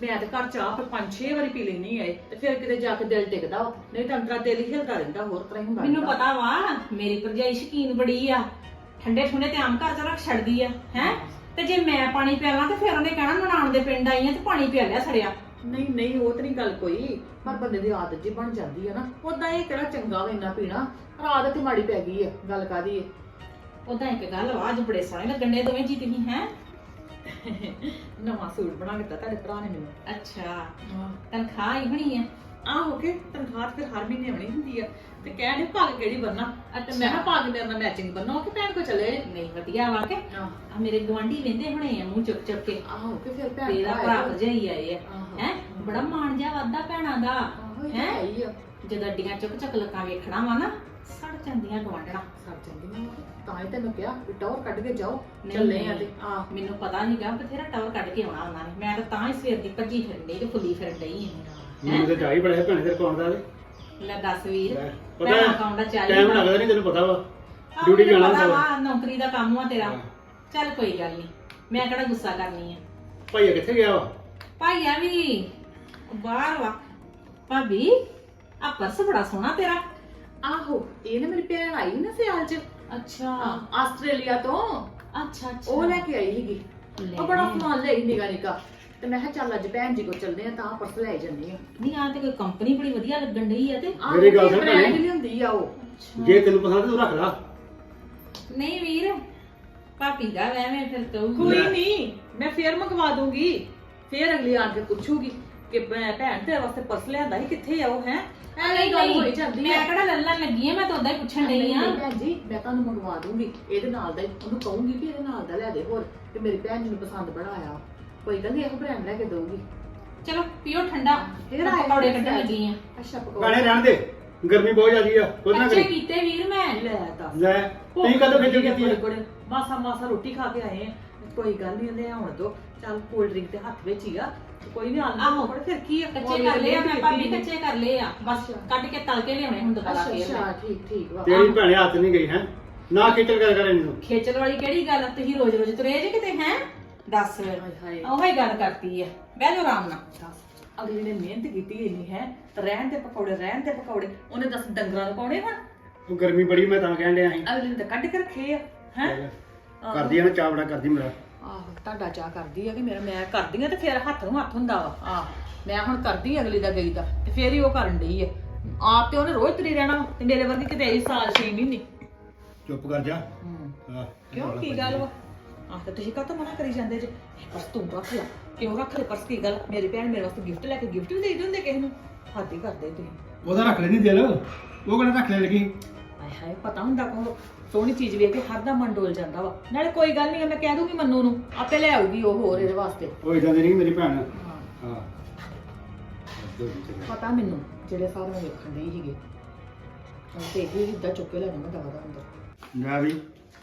ਮੈਂ ਤੇ ਘਰ ਚਾਹ ਫਿਰ ਪੰਜ ਛੇ ਵਾਰੀ ਪੀ ਲੈਣੀ ਆਏ ਤੇ ਫਿਰ ਕਿਤੇ ਜਾ ਕੇ ਦਿਲ ਟਿਕਦਾ ਵਾ। ਨਹੀਂ ਤਾਂ ਅੰਦਰਾਂ ਦਿਲ ਹੀ ਹਿਲਦਾ ਰਹਿੰਦਾ ਹੋਰ ਤਰ੍ਹਾਂ ਹੀ ਹੁੰਦਾ ਮੈਨੂੰ ਰਹਿੰਦਾ। ਪਤਾ ਵਾ ਮੇਰੀ ਭਰਜਾਈ ਸ਼ਕੀਨ ਬੜੀ ਆ। ਠੰਡੇ ਠੁੰਡੇ ਤੇ ਆਮ ਘਰ ਚ ਰੱਖ ਛੱਡਦੀ ਆ ਹੈ? ਤੇ ਜੇ ਮੈਂ ਪਾਣੀ ਪਿਆਲਾਂ ਤੇ ਫਿਰ ਉਹਨੇ ਕਹਿਣਾ ਨਨਾਣ ਦੇ ਪਿੰਡ ਆਈ ਆ ਤੇ ਪਾਣੀ ਪਿਆ ਲਿਆ ਸੜਿਆ। ਨਹੀਂ ਨਹੀਂ ਉਹ ਤੇ ਨਹੀਂ ਗੱਲ ਕੋਈ। ਪਰ ਬੰਦੇ ਦੀ ਆਦਤ ਜੀ ਬਣ ਜਾਂਦੀ ਹੈ ਨਾ ਉਦਾਂ ਇਹ ਕਿਹੜਾ ਚੰਗਾ ਇੰਨਾ ਪੀਣਾ। ਪਰ ਆਦਤ ਹੀ ਮਾੜੀ ਪੈ ਗਈ ਹੈ ਗੱਲ ਕਾਦੀ ਹੈ ਉਦਾਂ ਇੱਕ ਗੱਲ ਅੱਜ ਬੜੇ ਸੋਹਣੇ ਲੱਗਣ ਦੇ ਦੋਵੇਂ ਜੀ ਤੁਸੀਂ ਹੈ? ਨਵਾਂ ਸੂਟ ਬਣਾ ਕੇ ਦਿੱਤਾ ਤੁਹਾਡੇ ਭਰਾ ਨੇ ਮੈਨੂੰ। ਅੱਛਾ ਤਨਖਾਹ ਹੀ ਹੋਣੀ ਆ ਆਹੋ ਕੇ ਤਨਖਾਹ ਤੇ ਫਿਰ ਹਰ ਮਹੀਨੇ ਆਉਣੀ ਹੁੰਦੀ ਆ। ਤੇ ਕਹਿੰਦੇ ਭਾਗ ਕਿਹੜੀ ਬੰਨਾ ਤੇ ਮੈਂ ਕਿਹਾ ਭਾਗ ਮੇਰੇ ਨਾਲ ਮੈਚਿੰਗ ਬੰਨੋ ਕਿ ਭੈਣ ਕੋ ਚਲੇ? ਨਹੀਂ ਵਧੀਆ ਵਾ ਕੇ। ਆ ਮੇਰੇ ਗਵਾਂਢੀ ਵੰਦੇ ਹੁਣੇ ਆ ਮੂੰਹ ਚੁੱਕ ਚੁੱਕ ਕੇ। ਆਹੋ ਤੇ ਫਿਰ ਭੈਣ ਤੇਰਾ ਭਰਾ ਭਰਾ ਆਏ ਆ। ਹੈ? ਬੜਾ ਮਾਣ ਜਾ ਵਾਦਾ ਭੈਣਾਂ ਦਾ। ਹੈਂ? ਹੈ ਹੀ ਜਦੋਂ ਅੱਡੀਆਂ ਚੁੱਕ ਚੁੱਕ ਲੱਕਾਂ ਵੇਖਣਾ ਵਾ ਨਾ ਸੜ ਜਾਂਦੀਆਂ ਗਵਾਂਢਣਾ ਚੰਗੀ ਨਾ। ਤਾਂ ਹੀ ਤੈਨੂੰ ਕਿਹਾ ਵੀ ਟੌਰ ਕੱਢ ਕੇ ਜਾਓ। ਨਹੀਂ, ਚੱਲੇ ਆ ਨਹੀਂ। ਤੇ। ਆ ਮੈਨੂੰ ਪਤਾ ਨਹੀਂਗਾ ਬਥੇਰਾ ਟਾਵਰ ਕੱਢ ਕੇ ਆਉਣਾ ਉਹਨਾਂ ਨੇ। ਮੈਂ ਤਾਂ ਤਾਂ ਹੀ ਸਵੇਰ ਦੀ ਭੱਜੀ ਫਿਰਨ ਡਈ ਤੇ ਫੁੱਲੀ ਫਿਰਨ ਡਈ ਮੈਨੂੰ ਤੇ ਚਾਹੀ ਬੜਾ ਹੈ ਭੈਣੇ ਤੇਰੇ ਕੋਲ ਆਉਂਦਾ ਤੇ ਲੈ ਦੱਸ ਵੀਰ ਲੈ, ਭੈਣਾਂ ਅਕਾਊਂਟ ਦਾ ਚਾਹੀਦਾ ਟਾਈਮ ਲੱਗਦਾ ਨਹੀਂ ਤੈਨੂੰ ਪਤਾ ਵਾ। ਆਹੋ, ਡਿਊਟੀ ਮੈਨੂੰ ਜਾਣਾ ਪਤਾ ਹੁੰਦਾ ਵਾ, ਨੌਕਰੀ ਦਾ ਕੰਮ ਆ ਤੇਰਾ। ਹਾਂ। ਚੱਲ ਕੋਈ ਗੱਲ ਨਹੀਂ ਮੈਂ ਕਿਹੜਾ ਗੁੱਸਾ ਕਰਨੀ ਆ। ਭਾਈਆ ਕਿੱਥੇ ਗਿਆ ਵਾ? ਭਾਈਆ ਵੀ ਬਾਹਰ ਵਾ। ਭਾਬੀ ਆ ਪਰਸ ਬੜਾ ਸੋਹਣਾ ਤੇਰਾ। ਆਹੋ ਇਹ ਨਾ ਮੇਰੀ ਭੈਣ ਆਈ ਨਾ ਸਿਆਲ ਚ। ਅੱਛਾ। ਆਸਟ੍ਰੇਲੀਆ ਤੋਂ। ਅੱਛਾ ਅੱਛਾ। ਉਹ ਲੈ ਕੇ ਆਈ ਸੀਗੀ। ਉਹ ਬੜਾ ਸਮਾਨ ਲਈ ਨਿਗਾ ਨਿਗਾ ਤੇ ਮੈਂ ਕਿਹਾ ਚੱਲ ਅੱਜ ਭੈਣ ਜੀ ਕੋ ਚੱਲਦੇ ਆ ਤਾਂ ਪਰਸ ਲੈ ਜੰਨੀ ਆ ਨਹੀਂ ਆ ਤੇ ਕੋਈ ਕੰਪਨੀ ਬੜੀ ਵਧੀਆ ਲੱਗਣ ਡਈ ਆ ਤੇ। ਆਹ ਮੇਰੀ ਗੱਲ ਸੁਣ brand ਭੈਣੇ। ਦੀ ਹੁੰਦੀ ਆ ਉਹ। ਜੇ ਤੈਨੂੰ ਪਸੰਦ ਤੂੰ ਰੱਖ ਲਾ। ਨਹੀਂ ਵੀਰ ਭਾਬੀ ਦਾ ਵਹਿਵੇਂ ਫਿਰ ਕਹੂਗੀ ਕੋਈ। ਨਹੀਂ ਮੈਂ ਫੇਰ ਮੰਗਵਾ ਦੂੰਗੀ। ਫੇਰ ਅਗਲੀ ਆਣ ਕੇ ਪੁੱਛੂਗੀ ਕਿ ਭੈ- ਭੈਣ ਤੇਰੇ ਵਾਸਤੇ ਪਰਸ ਲਿਆਂਦਾ ਸੀ ਕਿੱਥੇ ਆ ਉਹ ਹੈ? ਐਵੇਂ ਹੀ ਗੱਲ ਹੋਈ ਜਾਂਦੀ ਮੈਂ ਆ ਕਿਹੜਾ ਲੱਲਣ ਲੱਗੀ ਆ ਮੈਂ ਤਾਂ ਉਦਾਂ ਹੀ ਪੁੱਛਣ ਡਈ ਨਹੀਂ ਆ। ਨਹੀਂ ਭੈਣ ਜੀ ਮੈਂ ਤੁਹਾਨੂੰ ਮੰਗਵਾ ਦੂੰਗੀ। ਇਹਦੇ ਨਾਲ ਦਾ ਹੀ ਉਹਨੂੰ ਕਹੂੰਗੀ ਕਿ ਇਹਦੇ ਨਾਲ ਦਾ ਲੈ ਦੇ ਹੋਰ ਤੇ ਮੇਰੀ ਭੈਣ ਜੀ ਨੂੰ ਪਸੰਦ ਬੜਾ ਆਇਆ। ਕੋਈ ਗੱਲ ਨਹੀਂ ਇਹੋ ਬ੍ਰਾਂਡ ਲੈ ਕੇ ਦਊਗੀ। ਚਲੋ ਪੀਓ ਠੰਡਾ। ਫੇਰ ਆਏ ਪਕੌੜੇ ਕੱਢਣ ਲੱਗੀ ਆ। ਅੱਛਾ ਪਕੌੜੇ। ਭੈਣੇ ਰਹਿਣ ਦੇ। ਗਰਮੀ ਬਹੁਤ ਜ਼ਿਆਦੀ ਆ ਕੁਝ ਨਾ ਅੱਛੇ ਕਰੀ। ਕੀਤੇ ਵੀਰ ਮੈਂ ਲੈ ਦੱਸ ਲੈ ਤੁਸੀਂ ਕਦੋਂ ਖੇਚਲ ਕੀਤੀ ਆ? ਮਾਸਾ ਮਾਸਾ ਰੋਟੀ ਖਾ ਕੇ ਆਏ ਆ। ਕੋਈ ਗੱਲ ਨਹੀਂ ਲੈ ਆਉਣ ਦੋ। ਚੱਲ ਕੋਲਡ ਡਰਿੰਕ ਤੇ ਹੱਥ ਵਿੱਚ ਹੀ ਆ। ਕੋਈ ਨਹੀਂ ਆਉਂਦਾ ਆਹੋ। ਫਿਰ ਕੀ ਆ? ਕੱਚੇ ਕਰ ਲਏ ਆ ਮੈਂ ਭਾਬੀ ਕੱਚੇ ਕਰ ਲਏ ਆ। ਬਸ ਕੱਢ ਕੇ ਤਲ ਕੇ ਲਿਆਉਣੇ ਹੁਣ ਦੁਬਾਰਾ ਫੇਰ ਮੈਂ। ਅੱਛਾ ਠੀਕ ਠੀਕ। ਵਾ ਤੇਰੀ ਭੈਣੇ ਹੱਥ ਨਹੀਂ ਗਈ ਹੈ? ਨਾ ਖੇਚਲ ਕਰ ਕਰ ਇਹਨੂੰ। ਖੇਚਲ ਵਾਲੀ ਕਿਹੜੀ ਗੱਲ ਆ? ਤੁਸੀਂ ਰੋਜ਼ ਰੋਜ਼ ਤੁਰੇ ਜੇ ਕਿਤੇ ਹੈ? ਦੱਸ। ਹਾਏ ਹਾਏ ਉਹੀ ਗੱਲ ਕਰਤੀ ਆ। ਬਹਿ ਜਾ ਆਰਾਮ ਨਾਲ। ਦੱਸ ਅਗਲੀ ਨੇ ਮਿਹਨਤ ਕੀਤੀ ਇੰਨੀ ਹੈ? ਤੇ ਰਹਿਣ ਦੇ ਪਕੌੜੇ ਰਹਿਣ ਦੇ ਪਕੌੜੇ। ਉਹਨੇ ਦਸ ਡੰਗਰਾਂ ਨੂੰ ਪਾਉਣੇ ਹੁਣ? ਉਹ ਗਰਮੀ ਬੜੀ ਮੈਂ ਤਾਂ ਕਹਿਣ ਡਿਆ ਸੀ। ਅਗਲੀ ਨੇ ਤਾਂ ਕੱਢ ਕੇ ਰੱਖੇ ਆ ਹੈ? ਕਰਦੀ ਆ ਨਾ ਚਾਹ ਬੜਾ ਕਰਦੀ ਮੇਰਾ। ਆਹੋ ਤੁਹਾਡਾ ਚਾਹ ਕਰਦੀ ਆ ਕਿ ਮੇਰਾ ਮੈਂ ਕਰਦੀ ਆ ਤੇ ਫਿਰ ਹੱਥ ਨੂੰ ਹੱਥ ਹੁੰਦਾ ਵਾ। ਆਹ ਮੈਂ ਹੁਣ ਕਰਦੀ ਅਗਲੀ ਦਾ ਗਈ ਦਾ ਤੇ ਫੇਰ ਹੀ ਉਹ ਕਰਨ ਡਈ ਆ। ਆਪ ਤੇ ਉਹਨੇ ਰੋਜ਼ ਤੁਰੀ ਰਹਿਣਾ ਵਾ, ਤੇ ਮੇਰੇ ਵਰਗੀ ਕਿਤੇ ਆਈ ਸਾਲ 6 ਮਹੀਨੇ। ਚੁੱਪ ਕਰ ਜਾ। ਹੂੰ। ਹਾਂ ਕਿਉਂ ਕੀ ਗੱਲ ਵਾ? ਆਹ ਤੇ ਤੁਸੀਂ ਕਾਹਤੋਂ ਮਨਾ ਕਰੀ ਜਾਂਦੇ ਜੇ? ਇਹ ਪਰਸ ਤੂੰ ਰੱਖ ਲੈ। ਕਿਉਂ ਰੱਖ ਲੈ ਪਰਸ? ਕੀ ਗੱਲ? ਮੇਰੀ ਭੈਣ ਮੇਰੇ ਵਾਸਤੇ ਗਿਫਟ ਲੈ ਕੇ ਗਿਫਟ ਵੀ ਦੇ ਦਿੰਦੇ ਕਿਸੇ ਨੂੰ? ਹੱਦ ਕਰਦੇ ਤੁਸੀਂ। ਉਹਦਾ ਰੱਖ ਲੈਣੀ ਦਿਲ? ਉਹ ਕਿਹੜਾ ਰੱਖ ਲੈ ਲਗੀ ਹਾਏ ਹਾਏ ਪਤਾ ਹੁੰਦਾ ਕੋ ਸੋਹਣੀ ਚੀਜ਼ ਵੇਖ ਕੇ ਹਰ ਦਾ ਮਨ ਡੋਲ ਜਾਂਦਾ ਵਾ। ਨਾਲੇ ਕੋਈ ਗੱਲ ਨਹੀਂ ਮੈਂ ਕਹਿ ਦੂੰਗੀ ਮੰਨੂ ਨੂੰ। ਆਪੇ ਲੈ ਆਊਗੀ ਉਹ ਹੋਰ ਇਹਦੇ ਵਾਸਤੇ। ਉਹ ਇਦਾਂ ਦੀ ਨਹੀਂ ਮੇਰੀ ਭੈਣ। ਹਾਂ। ਹਾਂ। ਪਤਾ ਮੈਨੂੰ ਜਿਹੜੇ ਸਾਰੇ ਮੈਂ ਵੇਖਣ ਸੀਗੇ। ਉਹ ਤੇ ਇਹ ਹਿੱਦਾ ਚੁੱਕ ਕੇ ਲੈ ਜਾਣਾ ਦਵਾ ਦਾ ਅੰਦਰ। ਮੈਂ ਵੀ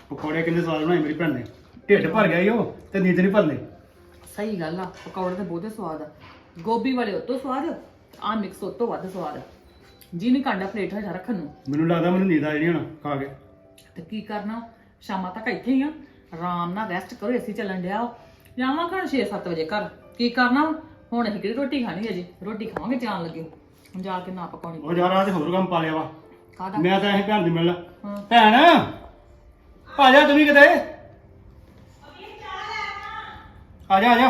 ਪਕੌੜੇ ਕਿੰਨੇ ਸਵਾਦ ਬਣਾਏ ਮੇਰੀ ਭੈਣ ਨੇ। ਢਿੱਡ ਭਰ ਗਿਆ ਈ ਉਹ ਤੇ ਨੀਂਦ ਨਹੀਂ ਭਰਨੀ। ਸਹੀ ਗੱਲ ਆ ਪਕੌੜੇ ਤੇ ਬਹੁਤੇ ਸਵਾਦ ਆ। ਗੋਭੀ ਵਾਲੇ ਉਹ ਤੋਂ ਸਵਾਦ ਆ ਮਿਕਸ ਉਹ ਤੋਂ ਵੱਧ ਸਵਾਦ ਆ। ਜੀ ਨਹੀਂ ਕਾਂਡਾ ਪਲੇਟ ਹਜਾ ਰੱਖਣ ਨੂੰ। ਮੈਨੂੰ ਲੱਗਦਾ ਮੈਨੂੰ ਨੀਂਦ ਆ ਜਾਣੀ ਹੁਣ ਖਾ ਕੇ। ਤੇ ਕੀ ਕਰਨਾ ਸ਼ਾਮਾਂ ਤੱਕ ਇੱਥੇ ਹੀ ਆ। ਆਰਾਮ ਨਾਲ ਰੈਸਟ ਕਰੋ ਏਸੀ ਚੱਲਣ ਡਿਆ ਜਾਵਾਂਗਾ 6-7 ਵਜੇ ਘਰ। ਕੀ ਕਰਨਾ ਹੁਣ ਅਸੀਂ ਕਿਹੜੀ ਰੋਟੀ ਖਾਣੀ ਅਜੇ ਰੋਟੀ ਖਾਵਾਂਗੇ ਜਾਣ ਲੱਗੇ ਹੁਣ ਜਾ ਕੇ ਨਾ ਪਕਾਉਣੀ। ਉਹ ਯਾਰ ਆ ਤੇ ਹੋਰ ਕੰਮ ਪਾ ਲਿਆ ਵਾ। ਕਾਹਦਾ? ਮੈਂ ਤਾਂ ਇਹ ਭੈਣ ਦੀ ਮਿਲਣਾ। ਹਾਂ। ਭੈਣ ਆ ਜਾ ਤੂੰ ਵੀ ਕਿਤੇ? ਆ ਜਾ ਆ ਜਾ।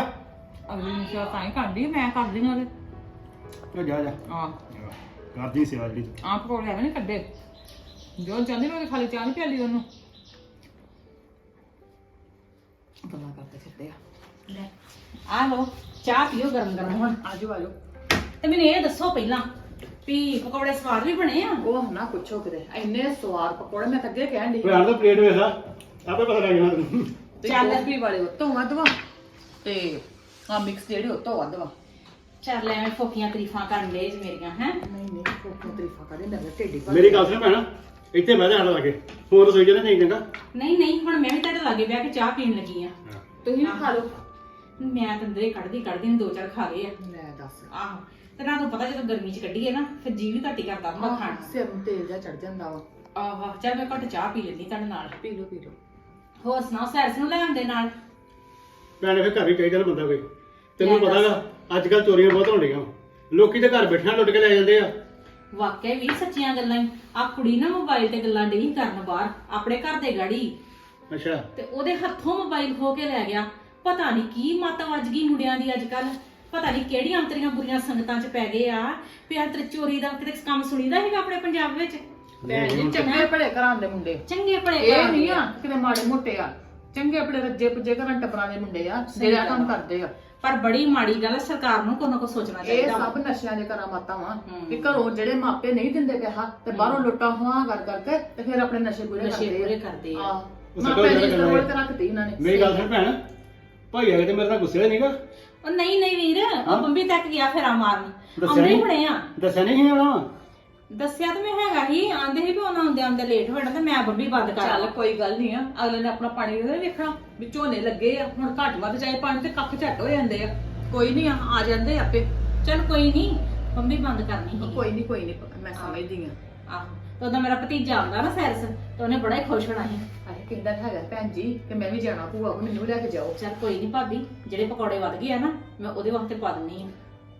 ਅਗਲੀ ਨੂੰ ਸ਼ਾਇਦ ਤਾਂ ਹੀ ਕਰਦੀ ਮੈਂ ਕਰਦੀ ਆ ਉਹਦੇ। ਉਹ ਜਾ ਜਾ। ਆ ਕਰਦੀ ਸੇਵਾ ਜਿਹੜੀ ਤੂੰ। ਆਪ ਪਕੌੜੇ ਐਵੇਂ ਨਹੀਂ ਕੱਢੇ। ਜੋ ਚਾਹੁੰਦੀ ਮੈਂ ਉਹਦੇ ਖਾਲੀ ਚਾਹ ਨਹੀਂ ਪਿਆਲੀ ਉਹਨੂੰ। ਗੱਲਾਂ ਕਰਦੇ ਫਿਰਦੇ ਆ। ਲੈ। ਆ ਲੋ ਚਾਹ ਪੀਓ ਗਰਮ ਗਰਮ ਹੁਣ। ਆਜੋ ਆਜੋ। ਤੇ ਮੈਨੂੰ ਇਹ ਦੱਸੋ ਪਹਿਲਾਂ ਵੀ ਪਕੌੜੇ ਸਵਾਦ ਵੀ ਬਣੇ ਆ? ਉਹ ਨਾ ਪੁੱਛੋ ਕਿਤੇ ਇੰਨੇ ਸਵਾਦ ਪਕੌੜੇ ਮੈਂ ਤਾਂ ਅੱਗੇ ਕਹਿਣ ਦੀ ਭੈਣ ਦਾ ਪਲੇਟ ਵੇਖਦਾ ਆਪੇ ਪਤਾ ਲੱਗ ਜਾਣਾ ਤੈਨੂੰ। ਚੱਲ। ਗੋਭੀ ਵਾਲੇ ਉਤੋਂ ਵੱਧ ਵਾ। ਤੇ ਆ ਮਿਕਸ ਜਿਹੜੇ ਉਤੋਂ ਵੱਧ ਵਾ। ਚੱਲ ਐਵੇਂ ਫੋਕੀਆਂ ਤਾਰੀਫਾਂ ਕਰਨ ਦੇ ਮੇਰੀਆਂ ਹੈ? ਨਹੀਂ ਨਹੀਂ ਕੋਕੋ ਤਰੀਫਾ ਕਰੇ ਮੇਰੇ ਢੇਡੀ ਮੇਰੀ ਗੱਲ ਸੁਣ ਭੈਣ ਇੱਥੇ ਬਹਿ ਜਾ ਸਾਡਾ ਲਾਗੇ ਹੋਰ ਰਸੋਈ ਚ ਨਹੀਂ ਚੰਗਾ? ਨਹੀਂ ਨਹੀਂ ਹੁਣ ਮੈਂ ਵੀ ਤੁਹਾਡੇ ਲਾਗੇ ਬਹਿ ਕੇ ਚਾਹ ਪੀਣ ਲੱਗੀ ਆ। ਤੁਸੀਂ ਵੀ ਖਾ ਲਓ। ਮੈਂ ਤਾਂ ਅੰਦਰੇ ਕੱਢਦੀ ਕੱਢਦੀ ਨੂੰ ਦੋ ਚਾਰ ਖਾ ਗਏ ਆ। ਲੈ ਦੱਸ। ਆਹੋ ਤੇ ਨਾ ਤੁਹਾਨੂੰ ਪਤਾ ਜਦੋਂ ਗਰਮੀ ਚ ਕੱਢੀਏ ਨਾ ਫਿਰ ਜੀ ਵੀ ਘੱਟੀ ਕਰਦਾ ਹੁੰਦਾ ਖਾਣ ਨੂੰ। ਸਿਰ ਨੂੰ ਤੇਲ ਜਾ ਚੜ ਜਾਂਦਾ ਵਾ। ਆਹੋ ਚੱਲ ਮੈਂ ਘੱਟ ਚਾਹ ਪੀ ਲੈਂਦੀ ਤੁਹਾਡੇ ਨਾਲ। ਪੀ ਲਓ ਪੀ ਲਓ। ਹੋਰ ਸੁਣਾਓ ਸੈਰਸ ਨੂੰ ਲੈਣ ਦੇ ਨਾਲ? ਭੈਣ ਫਿਰ ਘਰ ਵੀ ਚਾਹੀਦਾ ਨਾ ਬੰਦਾ ਕੋਈ। ਤੈਨੂੰ ਪਤਾ ਗਾ ਅੱਜ ਕੱਲ ਚੋਰੀਆਂ ਬਹੁਤ ਹੋਣ ਡੀਆਂ ਲੋਕੀ ਤੇ ਘਰ ਬੈਠਿਆਂ ਲੁੱਟ ਕੇ ਲੈ ਜਾਂਦੇ ਆ। ਵਾਕਿਆ ਵੀ ਸੱਚੀਆਂ ਗੱਲਾਂ ਆ ਕੁੜੀ ਨਾ ਮੋਬਾਈਲ ਤੇ ਗੱਲਾਂ ਡਈ ਕਰਨ ਬਾਹਰ ਆਪਣੇ ਘਰ ਦੇ ਗਾੜੀ। ਅੱਛਾ। ਤੇ ਉਹਦੇ ਹੱਥੋਂ ਮੋਬਾਈਲ ਖੋ ਕੇ ਲੈ ਗਿਆ। ਪਤਾ ਨਹੀਂ ਕੀ ਮੱਤ ਵੱਜ ਗਈ ਮੁੰਡਿਆਂ ਦੀ ਅੱਜ ਕੱਲ ਪਤਾ ਨਹੀਂ ਕਿਹੜੀਆਂ ਅੰਤਰੀਆਂ ਬੁਰੀਆਂ ਸੰਗਤਾਂ 'ਚ ਪੈ ਗਏ ਆ। ਪਿਆ ਤੇ ਚੋਰੀ ਦਾ ਕਿਤੇ ਕੰਮ ਸੁਣੀਦਾ ਹੈਗਾ ਆਪਣੇ ਪੰਜਾਬ ਵਿੱਚ? ਭੈਣ ਜੀ ਚੰਗੇ ਭਲੇ ਘਰਾਂ ਦੇ ਮੁੰਡੇ। ਚੰਗੇ ਭਲੇ ਇਹ ਨਹੀਂ ਆ ਕਿਤੇ ਮਾੜੇ ਮੋਟੇ ਆ। ਚੰਗੇ ਭਲੇ ਰੱਜੇ ਪੁੱਜੇ ਘਰਾਂ ਟੱਬਰਾਂ ਦੇ ਮੁੰਡੇ ਆ ਸਹੀ ਜਿਹੜਾ ਗੱਲ ਕੰਮ ਆ। ਕਰਦੇ ਆ ਪਰ ਬੜੀ ਮਾੜੀ ਗੱਲ ਆ, ਸਰਕਾਰ ਨੂੰ ਕੋਈ ਨਾ ਕੋਈ ਸੋਚਣਾ ਇਹ ਚਾਹੀਦਾ ਵਾ। ਸਭ ਨਸ਼ਿਆਂ ਦੇ ਘਰਾਂ ਮਾਤਾ ਵਾ ਹੂੰ। ਕਿ ਘਰੋਂ ਜਿਹੜੇ ਮਾਪੇ ਨਹੀਂ ਦਿੰਦੇ ਪਿਆ ਤੇ ਬਾਹਰੋਂ ਲੁੱਟਾਂ ਹੋਆਂ ਕਰ ਕਰਕੇ ਤੇ ਫਿਰ ਆਪਣੇ ਨਸ਼ੇ ਪੂਰੇ ਨਸ਼ੇ ਕਰਦੇ ਪੂਰੇ ਕਰਦੇ ਆ। ਆਹ ਉਹ ਮਾਪੇ ਸਕਲ ਦੀ ਜਿਹੜਾ ਸਰੋੜ ਕਰਨਾ ਤੇ ਰੱਖਤੀ ਉਹਨਾਂ ਨੇ ਮੇਰੀ ਗੱਲ ਸੁਣ ਭੈਣ ਭਾਈ ਆ ਤੇ ਮੇਰੇ ਨਾਲ ਗੁੱਸੇ ਨਹੀਂਗਾ ਉਹ ਨਹੀਂ ਨਹੀਂ ਵੀਰ ਉਹ ਬੰਬੀ ਤੱਕ ਗਿਆ ਫੇਰਾ ਮਾਰਨ ਦੱਸਿਆ ਹੀ? ਬਣੇ ਆ ਦੱਸਿਆ ਨਹੀਂ ਸੀ ਆਉਣਾ ਦੱਸਿਆ ਤਾਂ ਮੈਂ ਹੈਗਾ ਹੀ ਆਂਦੇ ਸੀ ਵੀ ਉਹਨਾਂ ਆਉਂਦੇ ਆਉਂਦੇ ਲੇਟ ਹੋਣਾ ਤੇ ਮੈਂ ਬੰਬੀ ਬੰਦ ਕਰ ਚੱਲ ਲਾਂ। ਕੋਈ ਗੱਲ ਨਹੀਂ ਆ ਅਗਲੇ ਨੇ ਆਪਣਾ ਪਾਣੀ ਉਹਦੇ ਵੇਖਣਾ ਵੀ ਝੋਨੇ ਲੱਗੇ ਆ ਹੁਣ ਘੱਟ ਵੱਧ ਜਾਏ ਪਾਣੀ ਤੇ ਕੱਖ ਝੱਟ ਹੋ ਜਾਂਦੇ ਆ। ਕੋਈ ਨਹੀਂ ਆ ਆ ਜਾਂਦੇ ਆਪੇ। ਚਲ ਕੋਈ ਨਹੀਂ ਬੰਬੀ ਬੰਦ ਕਰਨੀ ਸੀ। ਕੋਈ ਨਹੀਂ ਕੋਈ ਨਹੀਂ ਮੈਂ ਸਮਝਦੀ ਆ। ਆਹੋ ਤੇ ਮੇਰਾ ਭਤੀਜਾ ਆਉਂਦਾ ਨਾ ਸੈਰਸ ਤੇ ਉਹਨੇ ਬੜਾ ਹੀ ਖੁਸ਼ ਹੋਣਾ ਸੀ। ਅਰੇ ਕਿੰਦਾ ਹੈਗਾ ਭੈਣ ਜੀ ਕਿ ਮੈਂ ਵੀ ਜਾਣਾ ਭੂਆ ਕੋਲ ਮੈਨੂੰ ਲੈ ਕੇ ਜਾਓ। ਚਲ ਕੋਈ ਨਹੀਂ ਭਾਬੀ ਜਿਹੜੇ ਪਕੌੜੇ ਵੱਧ ਗਏ ਆ ਨਾ ਮੈਂ ਉਹਦੇ ਵਾਸਤੇ ਪਾ ਦਿੰਨੀ ਆ।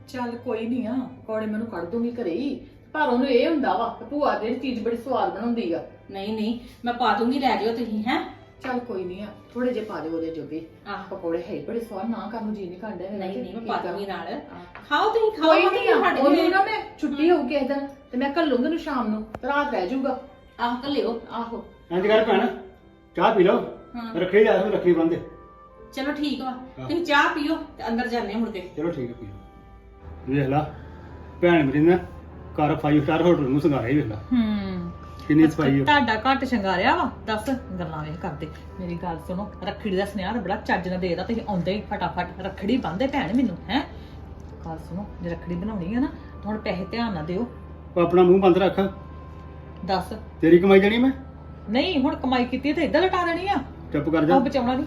ਚੱਲ ਕੋਈ ਨਹੀਂ ਆ ਪਕੌੜੇ ਮੈਨੂੰ ਕੱਢ ਦੂੰਗੀ ਘਰੇ ਹੀ। ਪਰ ਉਹਨੂੰ ਇਹ ਹੁੰਦਾ ਵਾ ਕਿ ਭੂਆ ਦੀ ਚੀਜ਼ ਬੜੀ ਸਵਾਦ ਬਣਾਉਂਦੀ ਆ। ਨਹੀਂ ਨਹੀਂ ਮੈਂ ਪਾ ਦੂੰਗੀ ਲੈ ਜਿਓ ਤੁਸੀਂ ਹੈ? ਚੱਲ ਕੋਈ ਨਹੀਂ ਆ ਥੋੜੇ ਜਿਹੇ ਪਾ ਦਿਓ ਉਹਦੇ ਜੋਗੇ। ਆਹ। ਪਕੌੜੇ ਹੈ ਹੀ ਬੜੇ ਸਵਾਦ ਨਾ ਕਰਨ ਨੂੰ ਜੀ ਨਹੀਂ ਕਰਦਾ ਨਹੀਂ ਨਹੀਂ ਮੈਂ ਪਾ ਦੂੰਗੀ ਨਾਲ। ਖਾਓ ਤੁਸੀਂ ਖਾਓ ਕੋਈ ਨਹੀਂ ਆ ਸਾਡੇ ਉਹਨੂੰ। ਨਾ ਮੈਂ ਛੁੱਟੀ ਹੋਊਗੀ ਇਸ ਦਿਨ ਤੇ ਮੈਂ ਘੱਲੂੰਗੀ ਨੂੰ ਸ਼ਾਮ ਨੂੰ ਤੇ ਰਾਤ ਰਹਿ ਜਾਊਗਾ। ਆਹ ਕੱਲਿਓ ਆਹੋ। ਇੰਜ ਕਰ ਭੈਣ ਚਾਹ ਪੀ ਲਓ। ਹਾਂ। ਰੱਖੀ ਜਾ ਰੱਖੀ ਬੰਦੇ। ਚਲੋ ਠੀਕ ਵਾ। ਤੁਸੀਂ ਚਾਹ ਪੀਓ ਤੇ ਅੰਦਰ ਜਾਂਦੇ ਮੁੜ ਕੇ। ਚਲੋ ਠੀਕ ਹੈ ਪੀ ਲਓ। ਵੇਖ ਲਾ ਭੈਣ ਮੇਰੀ ਨੇ ਘਰ 5 ਸਟਾਰ ਹੋਟਲ ਨੂੰ ਸੰਘਾਰਿਆ ਹੀ ਵੇਖ ਲਾ ਹੂੰ। ਕਿੰਨੀ ਸਫ਼ਾਈ ਆ। ਤੁਹਾਡਾ ਘੱਟ ਸ਼ਿੰਗਾਰਿਆ ਵਾ? ਦੱਸ ਗੱਲਾਂ ਵੇਖ ਕਰਦੇ। ਮੇਰੀ ਗੱਲ ਸੁਣੋ ਰੱਖੜੀ ਦਾ ਸੁਨੇਹਾ ਬੜਾ ਚੱਜ ਨਾਲ ਦੇਦਾ ਤੁਸੀਂ ਆਉਂਦੇ ਹੀ ਫਟਾਫਟ। ਰੱਖੜੀ ਬੰਨਦੇ ਭੈਣ ਮੈਨੂੰ ਹੈ? ਗੱਲ ਸੁਣੋ ਜੇ ਰੱਖੜੀ ਬਣਾਉਣੀ ਹੈ ਨਾ ਤਾਂ ਹੁਣ ਪੈਸੇ ਧਿਆਨ ਨਾਲ ਦਿਓ। ਉਹ ਆਪਣਾ ਮੂੰਹ ਬੰਦ ਰੱਖ। ਦੱਸ। ਤੇਰੀ ਕਮਾਈ ਜਾਣੀ ਮੈਂ? ਨਹੀਂ ਹੁਣ ਕਮਾਈ ਕੀਤੀ ਤੇ ਇਦਾਂ ਲਟਾ ਦੇਣੀ ਆ। ਚੁੱਪ ਕਰ ਉਹ ਜਾ ਬਚਾਉਣਾ ਨਹੀਂ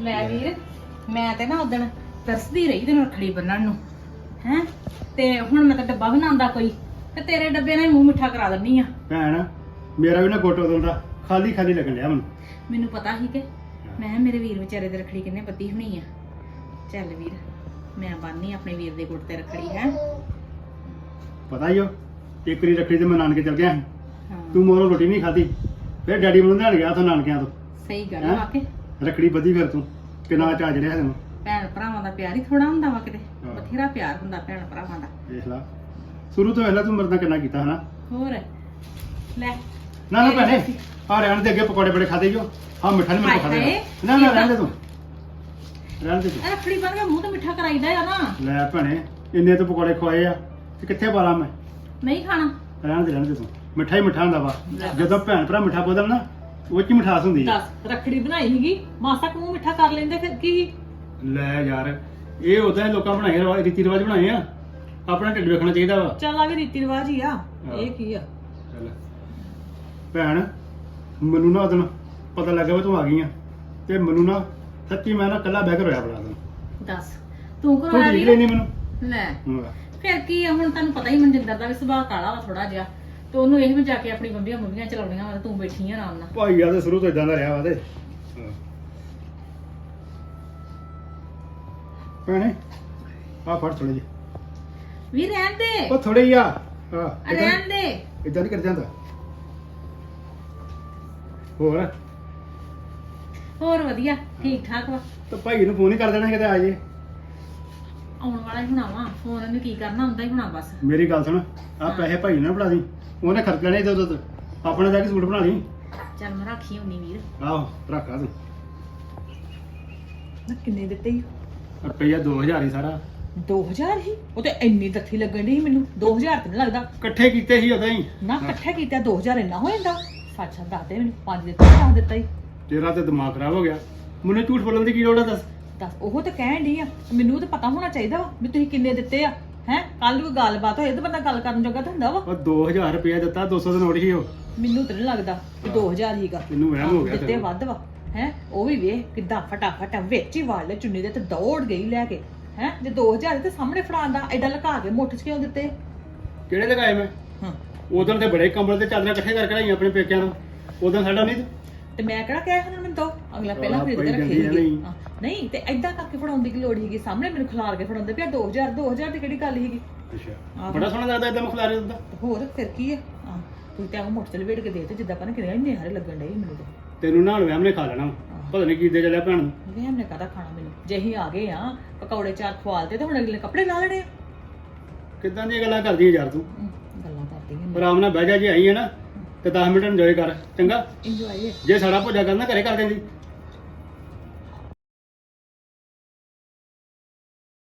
ਲੈ ਵੀਰ ਮੈਂ ਤੇ ਨਾ ਉਦਣ ਤਰਸਦੀ ਰਹੀ ਤੈਨੂੰ ਰੱਖੜੀ ਬੰਨਣ ਨੂੰ। ਹੈ? ਤੇ ਹੁਣ ਮੈਂ ਤਾਂ ਡੱਬਾ ਬਣਾਉਂਦਾ ਕੋਈ ਤੇ ਤੇਰੇ ਡੱਬੇ ਨਾਲ ਹੀ ਮੂੰਹ ਮਿੱਠਾ ਕਰਾ ਦਿੰਨੀ ਆ। ਭੈਣ ਮੇਰਾ ਵੀ ਨਾ ਗੋਟੋ ਦਾ ਖਾਲੀ ਖਾਲੀ ਲੱਗਣ ਲਿਆ ਮੈਨੂੰ। ਮੈਨੂੰ ਪਤਾ ਸੀ ਕਿ ਮੈਂ ਕਿਹਾ ਮੇਰੇ ਵੀਰ ਵਿਚਾਰੇ ਦੇ ਰੱਖੜੀ ਕਿੰਨੇ ਬੱਤੀ ਹੋਣੀ ਆ। ਚੱਲ ਵੀਰ ਮੈਂ ਬੰਨੀ ਆਪਣੇ ਵੀਰ ਦੇ ਗੁੱਟ ਤੇ ਰੱਖੜੀ ਹੈ? ਪਤਾ ਹੀ ਉਹ ਇੱਕ ਵਾਰੀ ਰੱਖੜੀ ਤੇ ਮੈਂ ਨਾਨਕੇ ਚਲ ਗਿਆ ਸੀ। ਹਾਂ। ਤੂੰ ਮੋਰੋਂ ਰੋਟੀ ਨਹੀਂ ਖਾਧੀ ਫਿਰ ਡੈਡੀ ਮੈਨੂੰ ਲੈਣ ਗਿਆ ਉਥੋਂ ਨਾਨਕਿਆਂ ਤੋਂ। ਸਹੀ ਗੱਲ ਹੈਂ? ਵਾ ਕਿ ਰੱਖੜੀ ਬੱਧੀ ਫਿਰ ਤੂੰ ਕਿੰਨਾ ਜੜਿਆ ਤੈਨੂੰ। ਭੈਣ ਭਰਾਵਾਂ ਦਾ ਪਿਆਰ ਹੀ ਥੋੜਾ ਹੁੰਦਾ ਵਾ ਕਿਤੇ। ਹਾਂ। ਬਥੇਰਾ ਪਿਆਰ ਹੁੰਦਾ ਭੈਣ ਭਰਾਵਾਂ ਦਾ। ਦੇਖ ਲਾ। ਸ਼ੁਰੂ ਤੋਂ ਪਹਿਲਾਂ ਤੂੰ ਮਰਦਾ ਕਿੰਨਾ ਕੀਤਾ ਹਨਾ? ਹੋਰ ਲੈ। ਨਾ ਨਾ ਭੈਣੇ ਆ ਰਹਿਣ ਦੇ ਅੱਗੇ ਪਕੌੜੇ ਬੜੇ ਖਾਦੇ ਜੋ। ਹਾਂ ਮਿੱਠਾ ਨਹੀਂ ਮੈਨੂੰ ਖਾਦੇ ਹਾਏ, ਨਾ ਨਾ ਰਹਿਣ ਦੇ ਤੂੰ। ਰਹਿਣ ਦੇ ਤੂੰ। ਇਹ ਰੱਖੜੀ ਬੰਨ ਕੇ ਮੂੰਹ ਤੇ ਮਿੱਠਾ ਕਰਾਈਦਾ ਆ ਨਾ। ਲੈ ਭੈਣੇ ਇੰਨੇ ਤੋਂ ਪਕੌੜੇ ਖਵਾਏ ਆ। ਤੇ ਕਿੱਥੇ ਪਾਲਾ ਮੈਂ? ਨਹੀਂ ਖਾਣਾ। ਰਹਿਣ ਦੇ ਰਹਿਣ ਦੇ ਤੂੰ। ਮਿੱਠਾ ਹੀ ਮਿੱਠਾ ਹੁੰਦਾ ਵਾ। ਜਦੋਂ ਭੈਣ ਭਰਾ ਮਿੱਠਾ ਬੋਲਣ ਨਾ ਉਹ ਚ ਹੀ ਮਿਠਾਸ ਹੁੰਦੀ ਆ। ਦੱਸ ਰੱਖੜੀ ਬਣਾਈ ਸੀਗੀ। ਮਾਸਾ ਕੁ ਮੂੰਹ ਮਿੱਠਾ ਕਰ ਲੈਂਦੇ ਫਿਰ ਕੀ? ਸੀ? ਲੈ ਯਾਰ ਇਹ ਹੀ ਲੋਕਾਂ ਬਣਾਏ ਰਿਵਾ- ਰੀਤੀ ਰਿਵਾਜ ਬਣਾਏ ਆ। ਆਪਣਾ ਢਿੱਡ ਵੇਖਣਾ ਚਾਹੀਦਾ ਵਾ। ਚੱਲ ਆ ਵੀ ਰੀਤੀ ਰਿਵਾਜ ਹੀ ਆ ਇਹ ਕੀ ਆ? ਚੱਲ। ਭੈਣ ਮੈਨੂੰ ਨਾ ਉਦੋਂ ਪਤਾ ਲੱਗਾ ਵੀ ਤੂੰ ਆ ਗਈ ਆ। ਤੇ ਮੈਨੂੰ ਨਾ ਸੱਚੀ ਮੈਂ ਨਾ ਕੱਲਾ ਬਹਿ ਕੇ ਰੋਇਆ ਬੜਾ ਦੱਸ ਤੂੰ ਤੂੰ ਕਰਵਾ ਠੀਕ ਨਹੀਂ ਮੈਨੂੰ? ਲੈ ਹਾਂ। ਫਿਰ ਕੀ ਆ ਹੁਣ ਤੁਹਾਨੂੰ ਪਤਾ ਹੀ ਮਨਜਿੰਦਰ ਦਾ ਵੀ ਸੁਭਾਅ ਕਾਲਾ ਵਾ ਥੋੜਾ ਜਿਹਾ। ਤੇ ਉਹਨੂੰ ਇਹ ਵੀ ਜਾ ਕੇ ਆਪਣੀ ਬੰਬੀਆਂ ਬੰਬੀਆਂ ਚਲਾਉਣੀਆਂ ਵਾ ਤੇ ਤੂੰ ਬੈਠੀ ਆ ਆਰਾਮ ਨਾਲ। ਭਾਈ ਆ ਤੇ ਸ਼ੁਰੂ ਤੋਂ ਇਦਾਂ ਦਾ ਰਿਹਾ ਵਾ ਤੇ। ਭੈਣੇ ਆ ਫੜ ਥੋੜੇ ਜਿਹੇ। ਵੀ ਰਹਿਣ ਦੇ। ਉਹ ਥੋੜੇ ਹੀ ਆ। ਹਾਂ ਆ ਰਹਿਣ ਦੇ। ਇਦਾਂ ਨਹੀਂ ਕਰ ਜਾਂਦਾ। ਹੋਰ? ਹੋਰ ਵਧੀਆ ਠੀਕ ਠਾਕ ਵਾ। ਤਾਂ ਭਾਈ ਨੂੰ ਫੋਨ ਹੀ ਕਰ ਦੇਣਾ ਕਿਤੇ ਆ ਜੇ। ਆਉਣ ਵਾਲਾ ਹੀ ਹੋਣਾ ਵਾ ਫੋਨ ਇਹਨੂੰ ਕੀ ਕਰਨਾ ਹੁੰਦਾ ਹੀ ਹੋਣਾ ਬਸ। ਮੇਰੀ ਗੱਲ ਸੁਣ ਆ ਪੈਸੇ ਭਾਈ ਨੂੰ ਨਾ ਫੜਾ ਦੀ। ਉਹਨੇ ਖਰਚ ਲੈਣੇ ਇਧਰ ਉਧਰ ਆਪਣਾ ਜਾ ਕੇ ਸੂਟ ਬਣਾ ਲਈ। ਚੱਲ ਮੈਂ ਰੱਖੀ ਹੁੰਨੀ ਵੀਰ। ਆਹੋ ਰੱਖਾ ਤੂੰ। ਨਾ ਕਿੰਨੇ ਦਿੱਤੇ ਸੀ ਰੁਪਈਆ 2000 ਹੀ ਸਾਰਾ। 2000 ਹੀ? ਉਹ ਤੇ ਇੰਨੀ ਦੱਥੀ ਲੱਗਣ ਦੀ ਮੈਨੂੰ। 2000 ਤੇ ਨਹੀਂ ਲੱਗਦਾ। ਇਕੱਠੇ ਕੀਤੇ ਸੀ ਉਦਾਂ ਹੀ। ਨਾ ਇਕੱਠਾ ਕੀਤਾ 2000 ਇੰਨਾ ਹੋ ਜਾਂਦਾ। ਸੱਚ ਦੱਸ ਦੇ ਮੈਨੂੰ 5 ਦਿੱਤੇ 10 ਦਿੱਤਾ ਹੀ। ਤੇਰਾ ਤੇ ਦਿਮਾਗ ਖਰਾਬ ਹੋ ਗਿਆ। ਮੈਨੂੰ ਝੂਠ ਬੋਲਣ ਦੀ ਕੀ ਲੋੜ ਆ ਦੱਸ? ਦੱਸ ਉਹ ਤਾਂ ਕਹਿਣ ਡਈ ਆ। ਮੈਨੂੰ ਤਾਂ ਪਤਾ ਹੋਣਾ ਚਾਹੀਦਾ ਵਾ ਵੀ ਤੁਸੀਂ ਕਿੰਨੇ ਦਿੱਤੇ ਆ। ਹੈ? ਕੱਲ ਕੋਈ ਗੱਲਬਾਤ ਹੋਏ ਤਾਂ ਬੰਦਾ ਗੱਲ ਕਰਨ ਜੋਗਾ ਤਾਂ ਹੁੰਦਾ ਵਾ। ਉਹ 2000 ਰੁਪਇਆ ਦਿੱਤਾ 200 ਦਾ ਨੋਟ ਹੀ ਉਹ। ਮੈਨੂੰ ਤਾਂ ਨਹੀਂ ਲੱਗਦਾ ਕਿ 2000 ਹੀਗਾ। ਮੈਨੂੰ ਵਹਿਮ ਹੋ ਗਿਆ ਦਿੱਤੇ ਤੈਨੂੰ। ਵੱਧ ਵਾ। ਹੈ ਉਹ ਵੀ ਵੇਖ ਕਿੱਦਾਂ ਫਟਾਫਟ ਵਿੱਚ ਹੀ ਵਾੜ ਲੈ ਚੁੰਨੀ ਦੇ ਤੇ ਦੌੜ ਗਈ ਲੈ ਕੇ ਹੈ ਜੇ 2000 ਤੇ ਸਾਹਮਣੇ ਫੜਾਉਂਦਾ ਐਡਾ ਲੁਕਾ ਕੇ ਮੁੱਠ 'ਚ ਕਿਉਂ ਦਿੱਤੇ? ਕਿਹੜੇ ਲਗਾਏ ਮੈਂ? ਹਾਂ। ਉਦੋਂ ਤੇ ਬੜੇ ਕੰਬਲ ਤੇ ਚਾਦਰਾਂ ਇਕੱਠੇ ਕਰਕੇ ਲਾਈਆਂ ਆਪਣੇ ਪੇਕਿਆਂ ਨੂੰ ਉਦੋਂ ਸਾਡਾ ਨਹੀਂ ਤੇ ਮੈਂ ਕਿਹੜਾ ਕਹਿਆ ਹੁਣ ਮੈਨੂੰ ਦੋ ਅਗਲਾ ਪਹਿਲਾਂ ਆਹ, ਖਰੀਦ ਕੇ ਪਈ ਰੱਖੇ ਜਾਂਦੀ ਆ ਸੀਗੇ ਨਹੀਂ। ਤੇ ਐਦਾਂ ਕਰਕੇ ਫੜਾਉਣ ਦੀ ਕੀ ਲੋੜ ਸੀਗੀ? ਸਾਹਮਣੇ ਮੈਨੂੰ ਖਿਲਾਰ ਕੇ ਫੜਾਉਂਦੇ ਪਿਆ 2000 2000 ਦੀ ਕਿਹੜੀ ਗੱਲ ਸੀਗੀ? ਅੱਛਾ। ਆਹੋ। ਬੜਾ ਸੋਹਣਾ ਲੱਗਦਾ ਇਦਾਂ ਮਖਲਾਰੇ ਦਿੰਦਾ ਤੇ। ਹੋਰ ਫਿਰ ਕੀ ਹੈ ਹਾਂ ਤੁਸੀਂ ਤਾਂ ਉਹ ਮੋਟਰ ਲਵੇੜ ਕੇ ਦੇ ਤੇ ਜਿੱਦਾਂ ਪਨ ਕਿੰਨੇ ਇੰਨੇ ਹਾਰੇ ਲੱਗਣ ਡਏ ਮੈਨੂੰ ਤਾਂ। ਤੈਨੂੰ ਨਾਲ ਵਹਿਮ ਨੇ ਖਾ ਲੈਣਾ ਪਤਾ ਨਹੀਂ ਕੀ ਦੇ ਚੱਲਿਆ ਭੈਣ ਨੂੰ। ਵੇ ਹਮਨੇ ਕਾਹਦਾ ਖਾਣਾ ਮੈਨੂੰ? ਜੇ ਆ ਗਏ ਆ ਪਕੌੜੇ ਚਾਰ ਖਵਾਲਦੇ ਤੇ ਹੁਣ ਅਗਲੇ ਕੱਪੜੇ ਲਾ ਲੈਣੇ ਆ। ਕਿੱਦਾਂ ਦੀਆਂ ਗੱਲਾਂ ਕਰਦੀ ਯਾਰ ਤੂੰ? ਹਮ, ਗੱਲਾਂ ਕਰਦੀ ਹਾਂ ਆਰਾਮ ਨਾਲ ਬਹਿ ਜਾ ਜੇ ਆਈ ਹੈ ਨਾ ਤੇ 10 ਮਿੰਟ ਇੰਜੋਏ ਕਰ। ਚੰਗਾ? ਇੰਜੋਏ ਜੇ ਸਾਡਾ ਭੋਜਾ ਕਰਨਾ ਘਰੇ ਕਰ ਦਿੰਦੀ।